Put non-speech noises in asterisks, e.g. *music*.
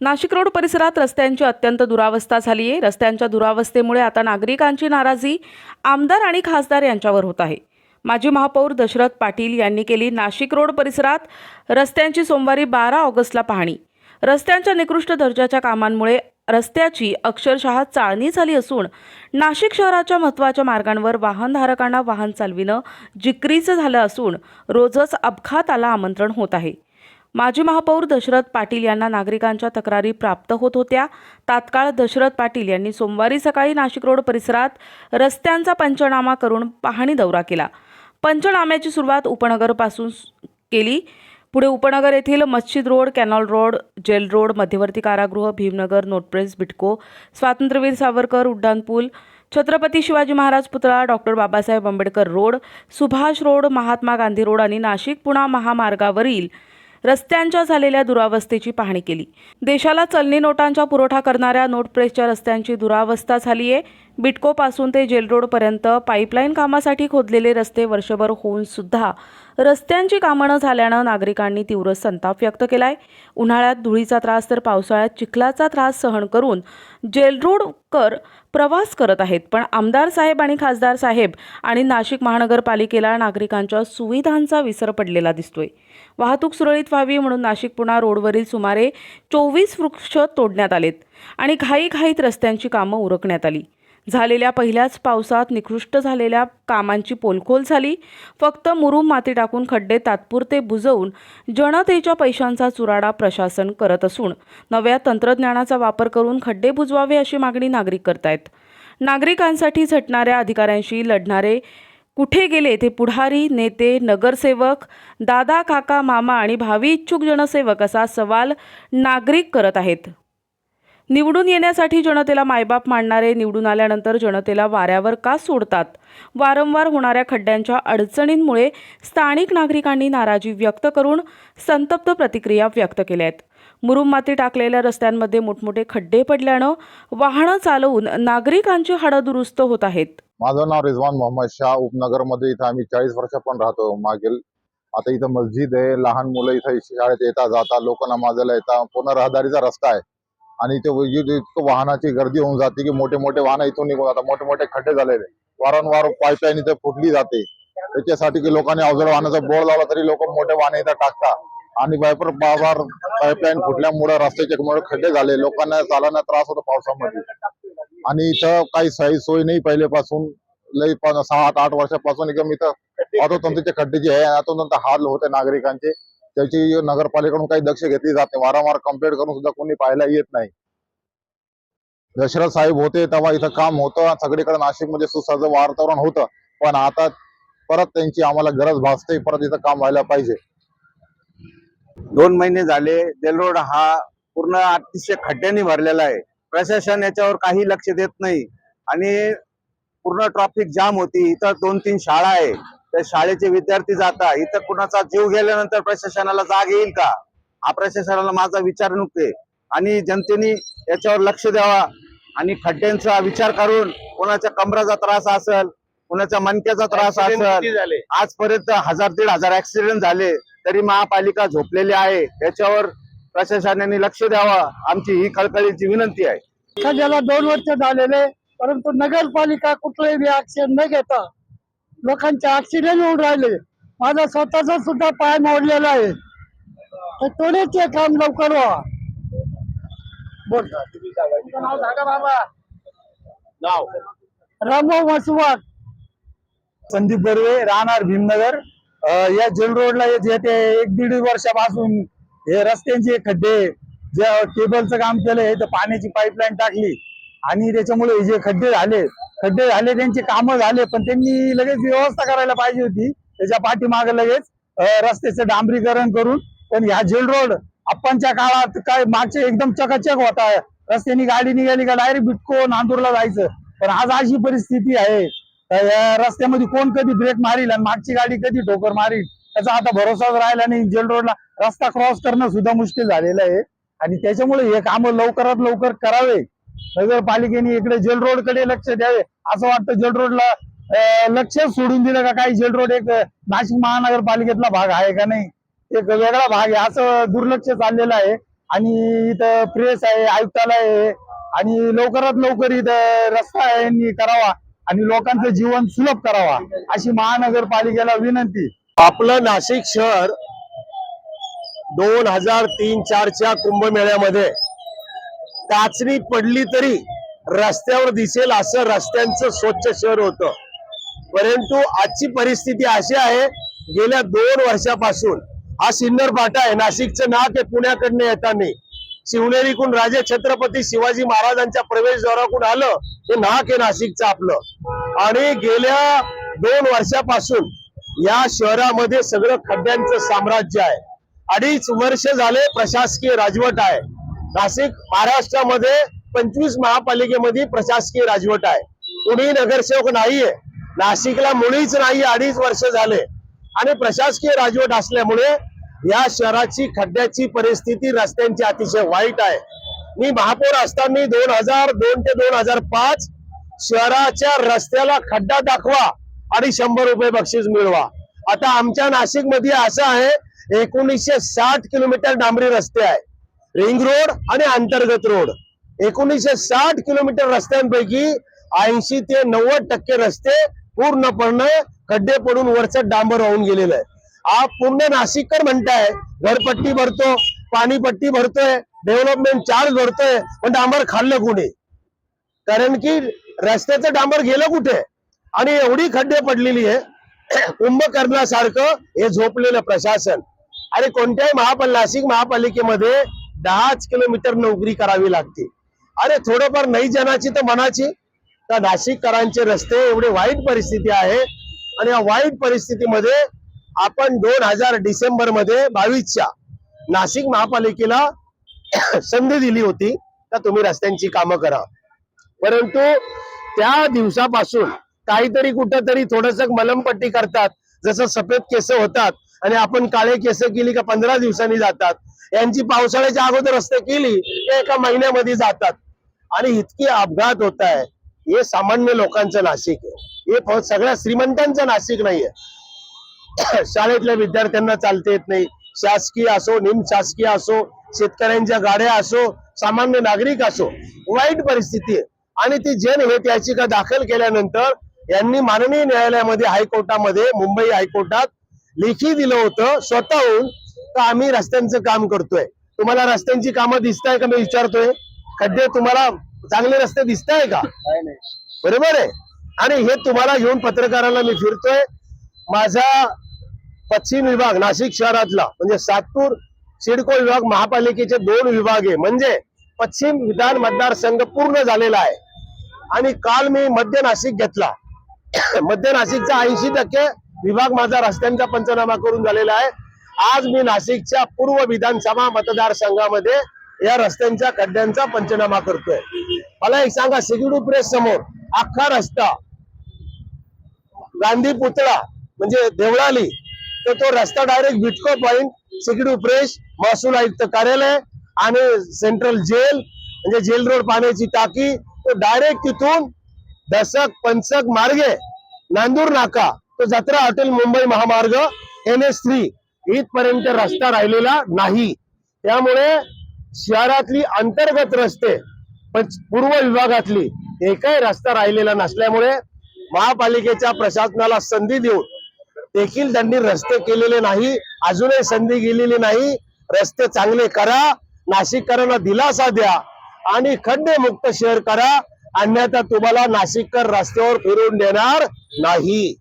Nashik road परिसरात रस्त्यांची अत्यंत दुरावस्था झाली आहे. रस्त्यांच्या दुरावस्थेमुळे आता नागरिकांची नाराजी आमदार आणि खासदार यांच्यावर होत आहे. माजी महापौर दशरथ पाटील यांनी केली नाशिक रोड परिसरात रस्त्यांची सोमवारी बारा ऑगस्टला पाहणी. रस्त्यांच्या निकृष्ट दर्जाच्या कामांमुळे रस्त्याची अक्षरशः चाळणी झाली असून नाशिक शहराच्या महत्त्वाच्या मार्गांवर वाहनधारकांना वाहन चालविणं जिकरीचं झालं असून रोजच अपघाताला आमंत्रण होत आहे. माजी महापौर दशरथ पाटील यांना नागरिकांच्या तक्रारी प्राप्त होत होत्या. तात्काळ दशरथ पाटील यांनी सोमवारी सकाळी नाशिक रोड परिसरात रस्त्यांचा पंचनामा करून पाहणी दौरा केला. पंचनाम्याची सुरुवात उपनगरपासून केली. पुढे उपनगर येथील मस्जिद road canal road jail road मध्यवर्ती कारागृह भीमनगर नोटप्रेस बिटको स्वातंत्र्यवीर सावरकर उड्डाणपूल छत्रपती शिवाजी महाराज पुतळा doctor Babasaheb Ambedkar road Subhash road Mahatma Gandhi road आणि नाशिक पुणा महामार्गावरील रस्त्यांच्या झालेल्या दुरावस्थेची पाहणी केली. देशाला चलनी नोटांचा पुरवठा करणाऱ्या नोट प्रेसच्या रस्त्यांची दुरावस्था झाली आहे बिटकोपासून ते जेलरोडपर्यंत पाईपलाईन कामासाठी खोदलेले रस्ते वर्षभर होऊन सुद्धा रस्त्यांची कामं न झाल्यानं नागरिकांनी तीव्र संताप व्यक्त केलाय. उन्हाळ्यात धुळीचा त्रास तर पावसाळ्यात चिखलाचा त्रास सहन करून जेलरोडकर प्रवास करत आहेत. पण आमदार साहेब आणि खासदार साहेब आणि नाशिक महानगरपालिकेला नागरिकांच्या सुविधांचा विसर पडलेला दिसतोय. वाहतूक सुरळीत व्हावी म्हणून नाशिक पुणा रोडवरील सुमारे चोवीस वृक्ष तोडण्यात आलेत आणि घाईघाईत रस्त्यांची कामं उरकण्यात आली. झालेल्या पहिल्याच पावसात निकृष्ट झालेल्या कामांची पोलखोल झाली. फक्त मुरुम माती टाकून खड्डे तात्पुरते बुजवून जनतेच्या पैशांचा चुराडा प्रशासन करत असून नव्या तंत्रज्ञानाचा वापर करून खड्डे बुजवावे अशी मागणी नागरिक करतायत. नागरिकांसाठी झटणाऱ्या अधिकाऱ्यांशी लढणारे कुठे गेले ते पुढारी नेते नगरसेवक दादा काका मामा आणि भावी इच्छुक जनसेवक असा सवाल नागरिक करत आहेत. निवडून येण्यासाठी जनतेला मायबाप मांडणारे निवडून आल्यानंतर जनतेला वाऱ्यावर का सोडतात? वारंवार होणाऱ्या खड्ड्यांच्या अडचणींमुळे स्थानिक नागरिकांनी नाराजी व्यक्त करून संतप्त प्रतिक्रिया व्यक्त केल्या आहेत. मुरुम माती टाकलेल्या रस्त्यांमध्ये मोठमोठे खड्डे पडल्यानं वाहनं चालवून नागरिकांची हाडं दुरुस्त होत आहेत. माझं नाव रिझवान मोहम्मद शाह. उपनगरमध्ये इथं आम्ही चाळीस वर्ष पण राहतो मागील. आता इथं मस्जिद आहे लहान मुलं इथं शाळेत येता जाता लोक नमाजाला येतात पूर्ण रहदारीचा रस्ता आहे. आणि इथे इतकं वाहनाची गर्दी होऊन जाते की मोठे मोठे वाहन इथून निघून जातात. मोठे मोठे खड्डे झालेले वारंवार पाईपलाईन इथे फुटली जाते. त्याच्यासाठी की लोकांनी अवजड वाहनाचा बोर्ड लावला तरी लोक मोठे वाहन इथं टाकतात. आणि बायपर बाजार पाईपलाईन फुटल्यामुळे रस्त्याचे मुळे खड्डे झाले. लोकांना चालण्यात त्रास होतो पावसामध्ये. आणि इथं काही सोयी सोय नाही पहिलेपासून. लई पण सहा आठ आठ वर्षापासून एकदम इथं अधोतंतीचे खड्डे जे आहे अधोतंत हाल होते नागरिकांचे. त्याची नगरपालिकेकडून काही दक्ष घेतली जाते वारंवार कंप्लेंट करून सुद्धा कोणी पाहायला येत नाही. दशरथ साहेब होते तेव्हा इथं काम होतं. सगळीकडे नाशिकमध्ये सुसज्ज वातावरण होतं. पण आता परत त्यांची आम्हाला गरज भासते. परत इथं काम व्हायला पाहिजे. दोन महिने झाले. जेल रोड हा पूर्ण अतिशय खड्ड्यांनी भरलेला आहे. प्रशासन याच्यावर काही लक्ष देत नाही. आणि पूर्ण ट्रॉफिक जाम होती. इथं दोन तीन शाळा आहे. त्या शाळेचे विद्यार्थी जातात. इथं कुणाचा जीव गेल्यानंतर प्रशासनाला जाग येईल का? हा प्रशासनाला माझा विचार नुकते. आणि जनतेने याच्यावर लक्ष द्यावा. आणि खड्ड्यांचा विचार करून कोणाच्या कमराचा त्रास असेल कोणाच्या मनक्याचा त्रास असेल आजपर्यंत हजार दीड हजार ऍक्सिडेंट झाले तरी महापालिका झोपलेली आहे. याच्यावर प्रशासनाने लक्ष द्यावं. आमची ही कळकळीची विनंती आहे. सध्याला दोन वर्ष झालेले परंतु नगरपालिका कुठलंही ऍक्शन न घेता लोकांचे ऍक्सिडेंट होऊन राहिले. माझा स्वतःचा सुद्धा पाय मोडलेला आहे. तर त्वरित काम लवकर व्हा. बोल. तुमचं नाव. सांगा बाबा रामभाऊ संदीप बर्वे राहणार भीमनगर. अ, या जेल रोडला हे जे ते एक दीड वर्षापासून हे रस्त्यांचे खड्डे जे केबलचं काम केलंय तर पाण्याची पाईपलाईन टाकली. आणि त्याच्यामुळे हे जे खड्डे झाले खड्डे झाले त्यांचे कामं झाले पण त्यांनी लगेच व्यवस्था करायला पाहिजे होती. त्याच्या पाठीमागे लगेच रस्त्याचं डांबरीकरण करून पण ह्या जेल रोड आपणच्या काळात काय मागचे एकदम चकाचक होता. रस्त्याने गाडी निघाली का डायरेक्ट बिटको नांदूरला जायचं. पण आज अशी परिस्थिती आहे. या रस्त्यामध्ये कोण कधी ब्रेक मारील आणि मागची गाडी कधी ठोकर मारील त्याचा आता भरोसाच राहिला नाही. जेल रोडला रस्ता क्रॉस करणं सुद्धा मुश्किल झालेलं आहे. आणि त्याच्यामुळे हे काम लवकरात लवकर करावे. नगरपालिकेने इकडे जेल रोडकडे लक्ष द्यावे. असं वाटतं जेल रोडला लक्ष सोडून दिलं का काही? जेल रोड एक नाशिक महानगरपालिकेतला भाग आहे का नाही? एक वेगळा भाग आहे. असं दुर्लक्ष चाललेलं आहे. आणि इथं प्रेस आहे आयुक्तालय आहे. आणि लवकरात लवकर इथं रस्ता यांनी करावा. आणि लोकांचं जीवन सुलभ करावा अशी महानगरपालिकेला विनंती. आपलं नाशिक शहर दोन हजार तीन चारच्या कुंभमेळ्यामध्ये टाचणी पडली तरी रस्त्यावर दिसेल असं रस्त्यांचं स्वच्छ शहर होतं. परंतु आजची परिस्थिती अशी आहे गेल्या दोन वर्षापासून हा सिन्नर फाटा आहे. नाशिकचं नाक आहे पुण्याकडनं येताना. शिवनेरीकडून राजे छत्रपती शिवाजी महाराजांच्या प्रवेशद्वाराकडून आलं हे नाक आहे नाशिकचं आपलं. आणि गेल्या दोन वर्षापासून या शहरामध्ये सगळं खड्ड्यांचं साम्राज्य आहे. अडीच वर्ष झाले प्रशासकीय राजवट आहे. नाशिक महाराष्ट्रामध्ये पंचवीस महापालिकेमध्ये प्रशासकीय राजवट आहे. कुणी नगरसेवक नाहीये. नाशिकला मुळीच नाही अडीच वर्ष झाले. आणि प्रशासकीय राजवट असल्यामुळे या शहराची खड्ड्याची परिस्थिती रस्त्यांची अतिशय वाईट आहे. मी महापौर असताना दोन हजार दोन ते दोन हजार पाच शहराच्या रस्त्याला खड्डा दाखवा आणि शंभर रुपये बक्षीस मिळवा. आता आमच्या नाशिकमध्ये असं आहे एकोणीसशे साठ किलोमीटर डांबरी रस्ते आहे रिंग रोड आणि अंतर्गत रोड. एकोणीसशे साठ किलोमीटर रस्त्यांपैकी ऐंशी ते नव्वद टक्के रस्ते पूर्णपणे खड्डे पडून वरचं डांबर वाहून गेलेलं आहे. हा पूर्ण नाशिककर म्हणताय घरपट्टी भरतो पाणीपट्टी भरतोय डेव्हलपमेंट चार्ज भरतोय पण डांबर खाल्लं कुठे कारण की रस्त्याचं डांबर गेलं कुठे? आणि एवढी खड्डे पडलेली आहे *clears throat* कुंभकर्णासारखं हे झोपलेलं प्रशासन. आणि कोणत्याही महापाल नाशिक महापालिकेमध्ये दहाच किलोमीटर नोकरी करावी लागते. अरे थोडंफार नाही जनाची तर मनाची. तर नाशिककरांचे रस्ते एवढे वाईट परिस्थिती आहे. आणि या वाईट परिस्थितीमध्ये आपण दोन हजार डिसेंबरमध्ये बावीसच्या नाशिक महापालिकेला *coughs* संधी दिली होती. तर तुम्ही रस्त्यांची कामं करा. परंतु त्या दिवसापासून काहीतरी कुठंतरी थोडस मलमपट्टी करतात. जसं सफेद केस होतात. आणि आपण काळे केस केली का पंधरा दिवसांनी जातात. यांची पावसाळ्याच्या अगोदर रस्ते केली ते एका महिन्यामध्ये जातात. आणि इतके अपघात होत आहे. हे सामान्य लोकांचं नाशिक आहे. हे सगळ्या श्रीमंतांचं नाशिक नाहीये. *coughs* शाळेतल्या विद्यार्थ्यांना चालता येत नाही. शासकीय असो निमशासकीय असो शेतकऱ्यांच्या गाड्या असो सामान्य नागरिक असो वाईट परिस्थिती आहे. आणि ती जनहित याचिका दाखल केल्यानंतर यांनी माननीय न्यायालयामध्ये हायकोर्टामध्ये मुंबई हायकोर्टात लेखी दिलं होतं स्वतःहून का आम्ही रस्त्यांचं काम करतोय. तुम्हाला रस्त्यांची कामं दिसताय का मी विचारतोय? खड्डे तुम्हाला चांगले रस्ते दिसताय का? बरोबर आहे? आणि हे तुम्हाला घेऊन पत्रकाराला मी फिरतोय. माझा पश्चिम विभाग नाशिक शहरातला म्हणजे सातपूर सिडको विभाग महापालिकेचे दोन विभाग आहे. म्हणजे पश्चिम विधान मतदारसंघ पूर्ण झालेला आहे. आणि काल मी मध्य नाशिक घेतला. *coughs* मध्य नाशिकचा ऐंशी टक्के विभाग माझा रस्त्यांचा पंचनामा करून झालेला आहे. आज मी नाशिकच्या पूर्व विधानसभा मतदारसंघामध्ये या रस्त्यांच्या खड्ड्यांचा पंचनामा करतोय. मला एक सांगा सिक्युरिटी प्रेस समोर अख्खा रस्ता गांधी पुतळा म्हणजे देवळाली तर तो रस्ता direct Bytco point security press महसूल आयुक्त कार्यालय आणि सेंट्रल जेल म्हणजे जेल रोड पाण्याची टाकी तो डायरेक्ट तिथून दशक पंचक मार्गे नांदूर नाका तो जत्रा हॉटेल मुंबई महामार्ग एन एस थ्री इथपर्यंत रस्ता राहिलेला नाही. त्यामुळे शहरातली अंतर्गत रस्ते पूर्व विभागातली एकही रस्ता राहिलेला नसल्यामुळे महापालिकेच्या प्रशासनाला संधी देऊन देखील त्यांनी रस्ते केलेले नाही अजूनही संधी गेलेली नाही. रस्ते चांगले करा नाशिककरांना दिलासा द्या आणि खड्डे मुक्त शहर करा. अन्यथा तुम्हाला नाशिककर रस्त्यावर फिरून देणार नाही.